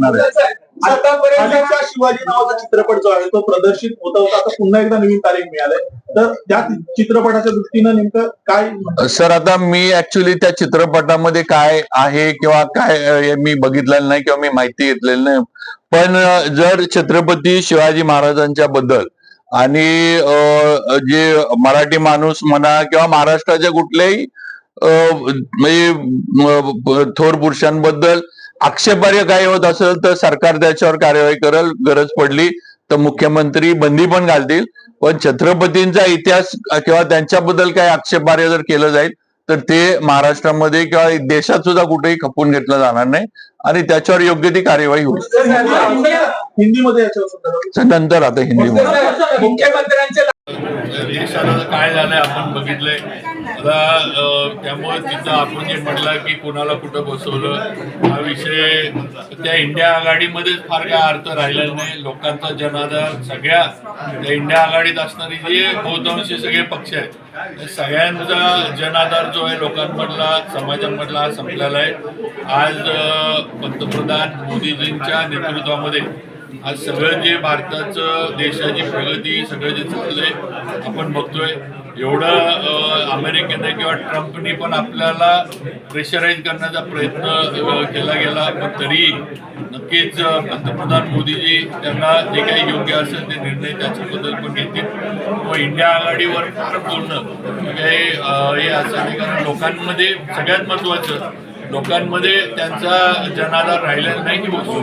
लागणार आहे. आतापर्यंतचा शिवाजी नावाचा चित्रपट जो आहे तो प्रदर्शित होता होता. आता पुन्हा एकदा नवीन तारीख मिळाली. तर त्या चित्रपटाच्या दृष्टीनं नेमकं काय सर आता मी ऍक्च्युली त्या चित्रपटामध्ये काय आहे किंवा काय मी बघितलेलं नाही किंवा मी माहिती घेतलेली नाही. पण जर छत्रपती शिवाजी महाराजांच्या बद्दल आणि जे मराठी माणूस म्हणा किंवा महाराष्ट्राच्या कुठल्याही म्हणजे थोर पुरुषांबद्दल आक्षेपार्ह काही होत असेल तर सरकार त्याच्यावर कार्यवाही करेल गरज पडली तर मुख्यमंत्री बंदी पण घालतील. पण छत्रपतींचा इतिहास किंवा त्यांच्याबद्दल काही आक्षेपार्ह जर केलं जाईल तर ते महाराष्ट्रामध्ये किंवा देशात सुद्धा कुठेही खपून घेतलं जाणार नाही आणि त्याच्यावर योग्य ती कार्यवाही होईल. नंतर आता हिंदीमध्ये देशाला काय झालंय आपण बघितलंय. आता त्यामुळे तिथं आपण जे म्हटलं की कोणाला कुठं बसवलं हा विषय त्या इंडिया आघाडीमध्येच फार काय अर्थ राहिलेला नाही. लोकांचा जनाधार सगळ्या त्या इंडिया आघाडीत असणारी जे बहुतांशी सगळे पक्ष आहेत सगळ्यांचा जनाधार जो आहे लोकांमधला समाजामधला हा संपलेला आहे. आज पंतप्रधान मोदीजींच्या नेतृत्वामध्ये आज सगळं जे भारताचं देशाची प्रगती सगळं जे चाललंय आपण बघतोय. एवढं अमेरिकेने किंवा ट्रम्पनी पण आपल्याला प्रेशराईज करण्याचा प्रयत्न केला गेला. पण तरी नक्कीच पंतप्रधान मोदीजी त्यांना जे काही योग्य असेल ते निर्णय त्याच्याबद्दल पण घेतील. व इंडिया आघाडीवर फार बोलणं हे काही अं, हे असं नाही कारण लोकांमध्ये सगळ्यात महत्वाचं लोकांमध्ये त्यांचा जनाधार राहिलेला नाही की वस्तू